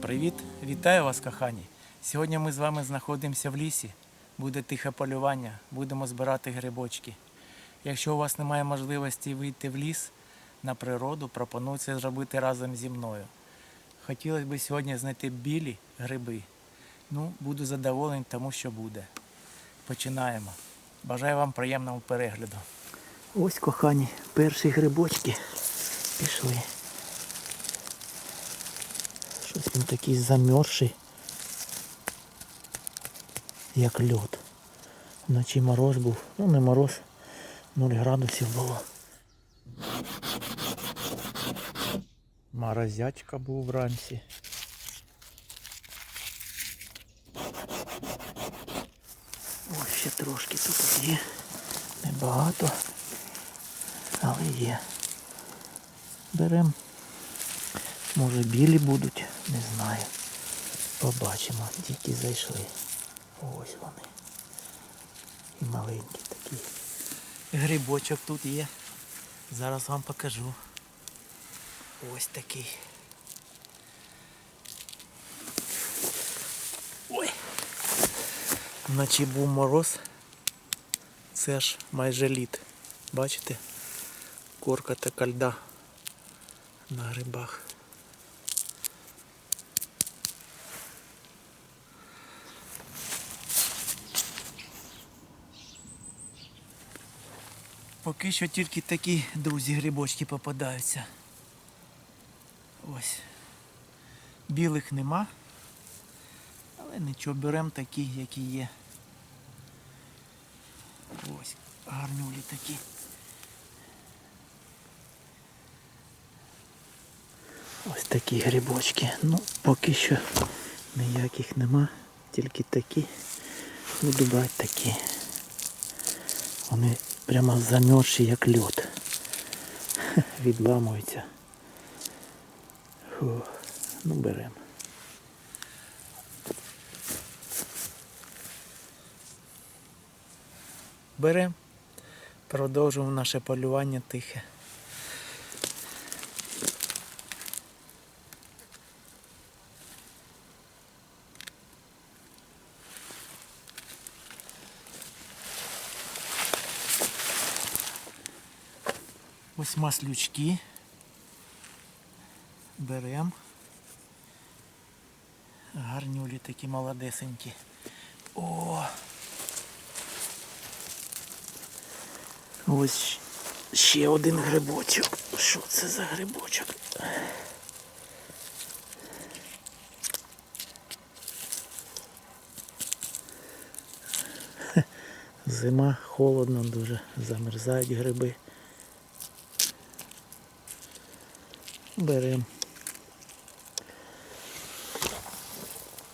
Привіт! Вітаю вас, кохані! Сьогодні ми з вами знаходимося в лісі. Буде тихе полювання, будемо збирати грибочки. Якщо у вас немає можливості вийти в ліс на природу, пропоную це зробити разом зі мною. Хотілося б сьогодні знайти білі гриби. Ну, буду задоволений тому, що буде. Починаємо. Бажаю вам приємного перегляду. Ось, кохані, перші грибочки пішли. Щось він такий замерзший, як льод. Вночі мороз був, ну не мороз, 0 градусів було. Морозячка був вранці. Ось ще трошки тут є. Небагато, але є. Беремо. Може білі будуть, не знаю. Побачимо, тільки зайшли. Ось вони. І маленькі такі. Грибочок тут є. Зараз вам покажу. Ось такий. Ой. Вночі був мороз. Це ж майже лід. Бачите? Корка така льда на грибах. Поки що тільки такі друзі грибочки попадаються. Ось. Білих нема. Але нічого, беремо такі, які є. Ось, гарнюлі такі. Ось такі грибочки. Ну, поки що ніяких нема, тільки такі. Буду брати такі. Вони прямо замерзші, як льод. Відламується. Фу. Ну, беремо. Беремо. Продовжуємо наше полювання тихе. Ось маслючки. Берем. Гарнюлі такі молодесенькі. О! Ось ще один грибочок. Що це за грибочок? Зима, холодно дуже, замерзають гриби. Беремо.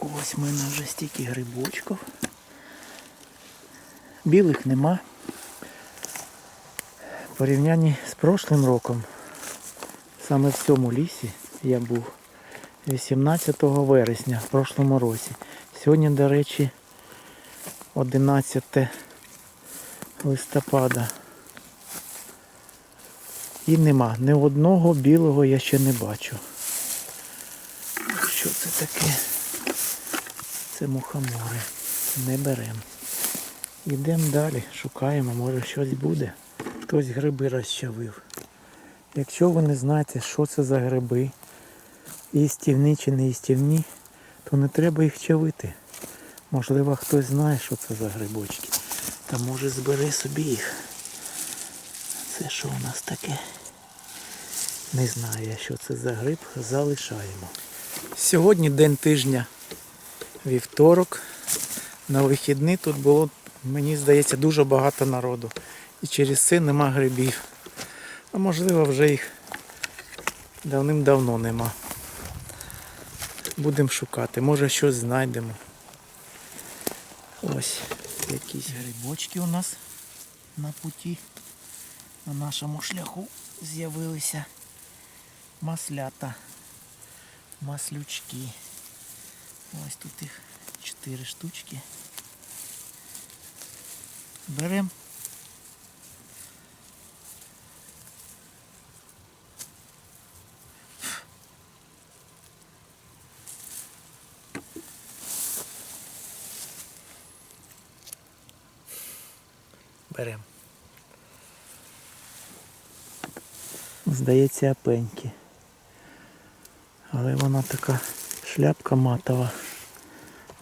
Ось в мене вже стільки грибочків. Білих нема. В порівнянні з прошлим роком, саме в цьому лісі я був 18 вересня в прошлому році. Сьогодні, до речі, 11 листопада. І нема. Ні одного білого я ще не бачу. Що це таке? Це мухомори. Не беремо. Йдемо далі, шукаємо, може щось буде. Хтось гриби розчавив. Якщо ви не знаєте, що це за гриби, істівні чи не істівні, то не треба їх чавити. Можливо, хтось знає, що це за грибочки. Та може збери собі їх. Це що у нас таке? Не знаю я, що це за гриб, залишаємо. Сьогодні день тижня, вівторок. На вихідні тут було, мені здається, дуже багато народу. І через це нема грибів. А можливо вже їх давним-давно нема. Будемо шукати, може щось знайдемо. Ось якісь грибочки у нас на путі, на нашому шляху з'явилися маслята, маслючки. Ось тут їх чотири штучки. Берем. Берем. Здається, апеньки. Але вона така шляпка матова.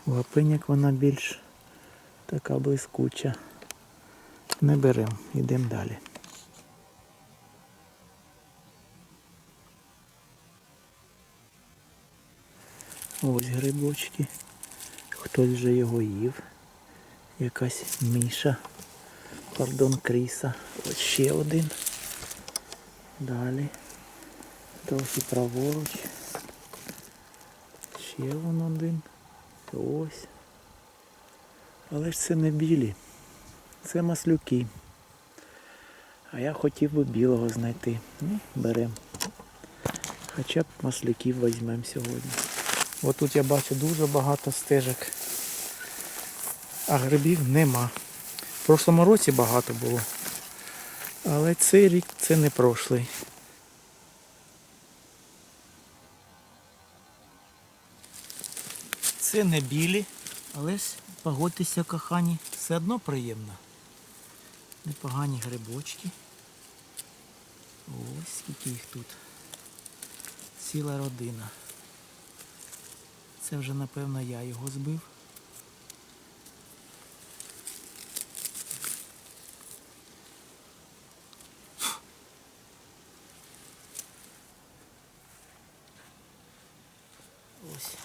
У апеньок вона більш така блискуча. Не беремо, йдемо далі. Ось грибочки. Хтось вже його їв. Якась міша. Пардон, кріса. Ось ще один. Далі. Трохи праворуч. Ще вон один. Ось. Але ж це не білі. Це маслюки. А я хотів би білого знайти. Ну, беремо. Хоча б маслюків візьмемо сьогодні. Ось тут я бачу дуже багато стежок. А грибів нема. В прошлому році багато було. Але цей рік це не прошлий. Це не білі, але погодьтеся, кохані, все одно приємно. Непогані грибочки. Ось скільки їх тут. Ціла родина. Це вже напевно я його збив. Ось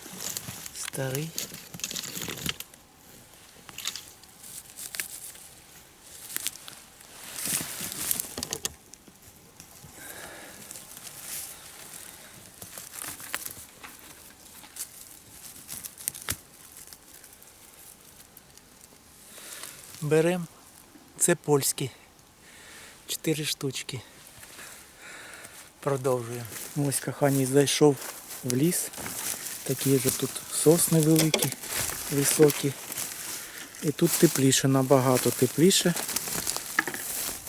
старий. Берем. Це польські. Чотири штучки. Продовжуємо. Ось коханий зайшов в ліс. Такі вже тут сосни великі, високі. І тут тепліше, набагато тепліше,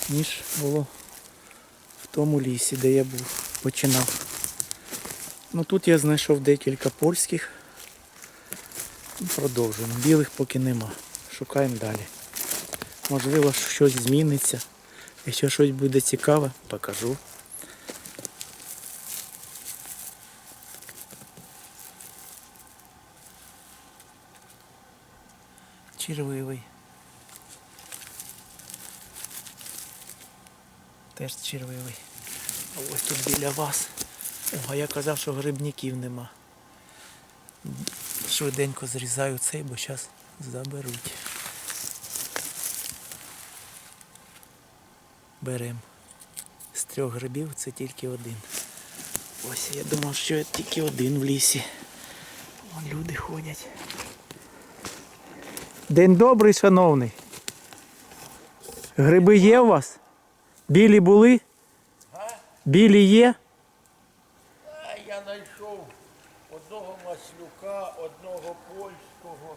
ніж було в тому лісі, де я був, починав. Ну тут я знайшов декілька польських. Продовжуємо. Білих поки нема. Шукаємо далі. Можливо, щось зміниться. Якщо щось буде цікаве, покажу. Червивий. Теж червивий. А ось тут біля вас. О, а я казав, що грибників нема. Швиденько зрізаю цей, бо зараз заберуть. Берем. З трьох грибів це тільки один. Ось я думав, що тільки один в лісі. Вон люди ходять. День добрий, шановний. Гриби є у вас? Білі були? Білі є? А я знайшов одного маслюка, одного польського.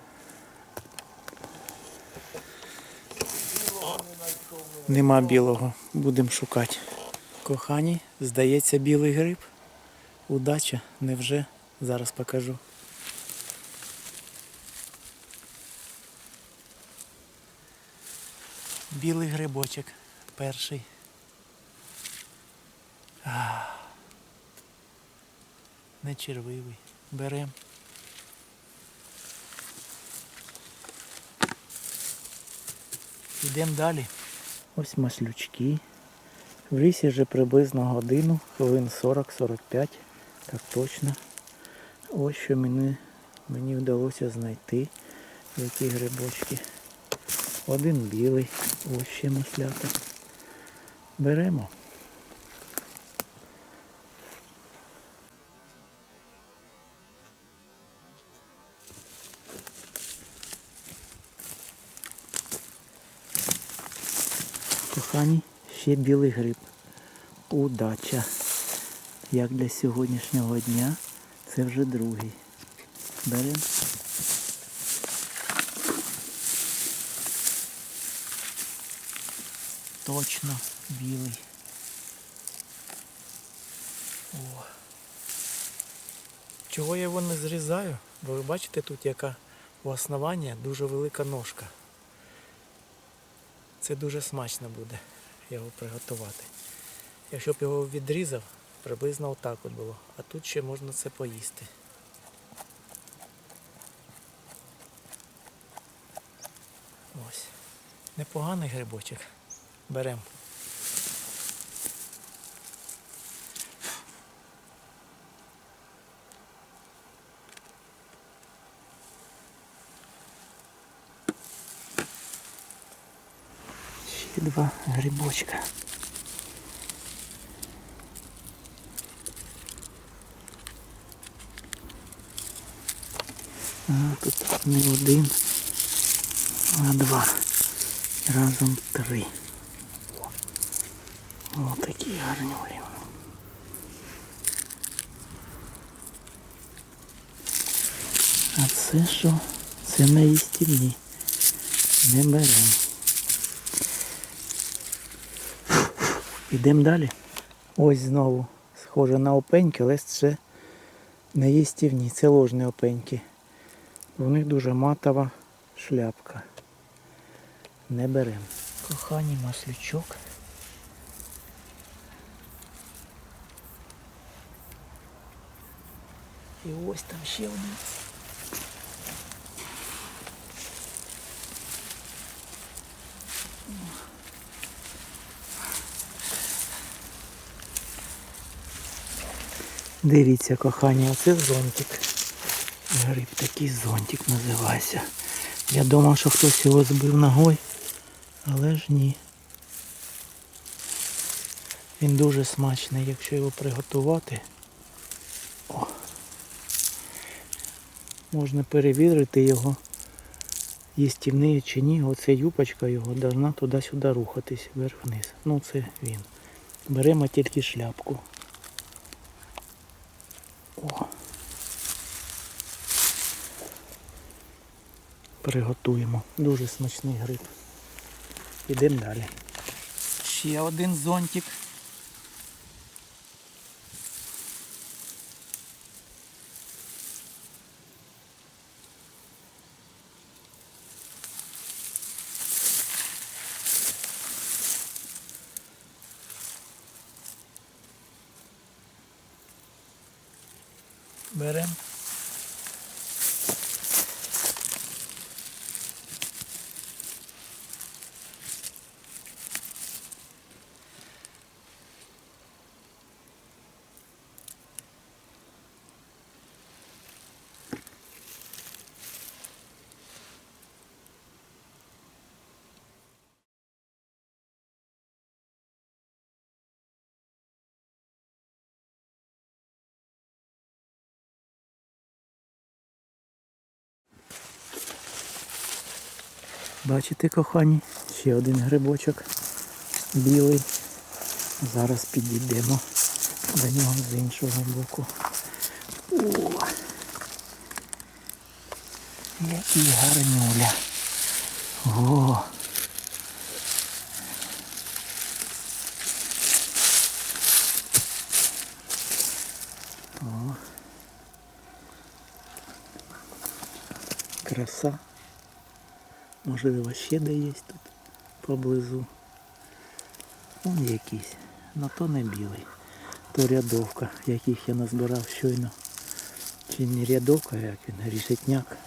Білого не знайшов. Нема білого. Будемо шукати. Кохані, здається, білий гриб. Удача, невже? Зараз покажу. Білий грибочок. Перший. А. Не червивий. Берем. Йдемо далі. Ось маслючки. В лісі вже приблизно годину, хвилин 40-45, так точно. Ось що мені, мені вдалося знайти, які грибочки. Один білий, ось ще маслята. Беремо. Кохані, ще білий гриб. Удача. Як для сьогоднішнього дня, це вже другий. Беремо. Точно білий. О. Чого я його не зрізаю? Бо ви бачите тут яка у основання дуже велика ножка. Це дуже смачно буде його приготувати. Якщо б його відрізав, приблизно отак от було. А тут ще можна це поїсти. Ось. Непоганий грибочок. Беремо. Ще два грибочка. А, тут не один, а два. Разом три. О, такі гарні вони. А це що? Це не їстівні. Не беремо. Ідемо далі. Ось знову схоже на опеньки, але це не їстівні, це ложні опеньки. У них дуже матова шляпка. Не беремо. Коханий маслючок. І ось там ще один. Дивіться, кохані, оце зонтик. Гриб такий зонтик називається. Я думав, що хтось його збив ногою, але ж ні. Він дуже смачний, якщо його приготувати. Можна перевірити його, їстівний чи ні. Оце юпочка його должна туди-сюди рухатись, вверх-вниз. Ну це він. Беремо тільки шляпку. О. Приготуємо. Дуже смачний гриб. Ідемо далі. Ще один зонтик. Беремо. Бачите, кохані, ще один грибочок білий. Зараз підійдемо до нього з іншого боку. О! Який гарнюля. О! О! Краса. Можливо, ще де є тут поблизу. Вон якийсь, але то не білий. То рядовка, яких я назбирав щойно. Чи не рядовка, як він, рішетняк.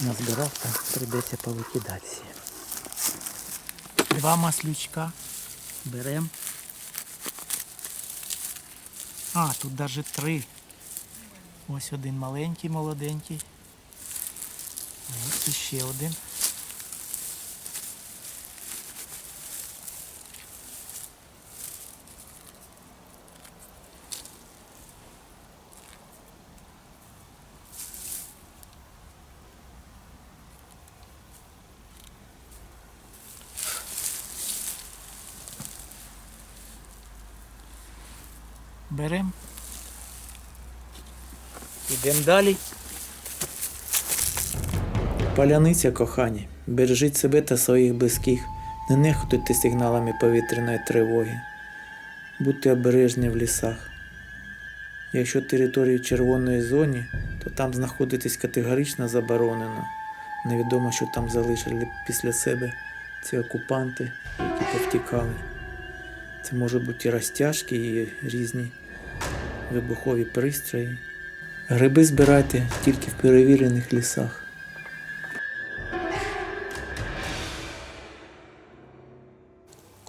Назбирав, там прийдеться повикидати всі. Два маслючка. Беремо. А, тут навіть три. Ось один маленький, молоденький. Ось ще один. Берем. Ідемо далі. Паляниця, кохані, бережіть себе та своїх близьких, не нехтуйте сигналами повітряної тривоги. Будьте обережні в лісах. Якщо територія в червоної зоні, то там знаходитись категорично заборонено. Невідомо, що там залишили після себе ці окупанти, які повтікали. Це можуть бути і розтяжки, і різні вибухові пристрої. Гриби збирайте тільки в перевірених лісах.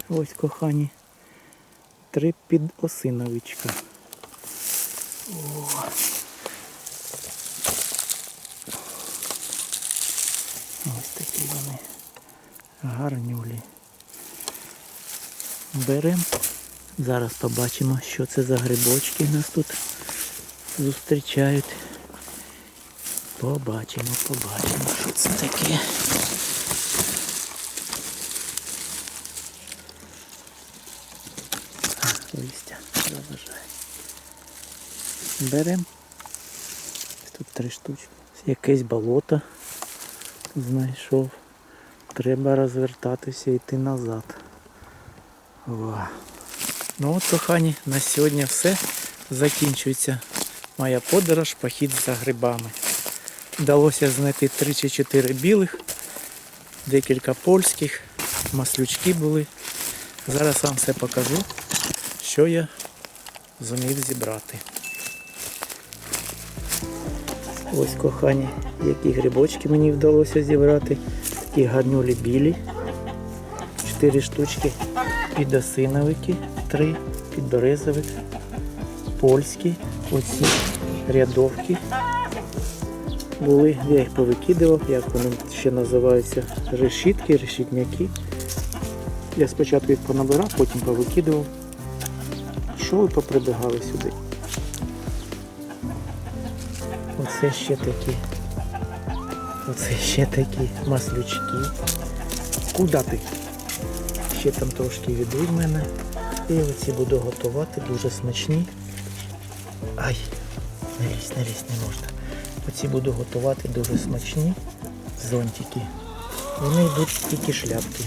Ось кохані. Три підосиновичка. О. Ось такі вони гарнюлі. Беремо. Зараз побачимо, що це за грибочки нас тут зустрічають. Побачимо, побачимо, що це таке. Листя заважає. Беремо. Тут три штучки. Якесь болото знайшов. Треба розвертатися і йти назад. О. Ну от, кохані, на сьогодні все. Закінчується моя подорож, похід за грибами. Вдалося знайти 3 чи 4 білих, декілька польських, маслючки були. Зараз вам все покажу, що я зумів зібрати. Ось кохані, які грибочки мені вдалося зібрати. Такі гарнюлі білі. Чотири штучки. Підосиновики, три, підберезовик, польські, оці рядовки. Були, я їх повикидував, як вони ще називаються, решітки, решітняки. Я спочатку їх понабирав, потім повикидував. Що ви поприбігали сюди? Оце ще такі. Оце ще такі маслючки. Куди ти? Ще там трошки віду в мене. І оці буду готувати, дуже смачні. Ай, не лізь, не лізь, не можна. Оці буду готувати дуже смачні зонтики. Вони йдуть тільки шляпки.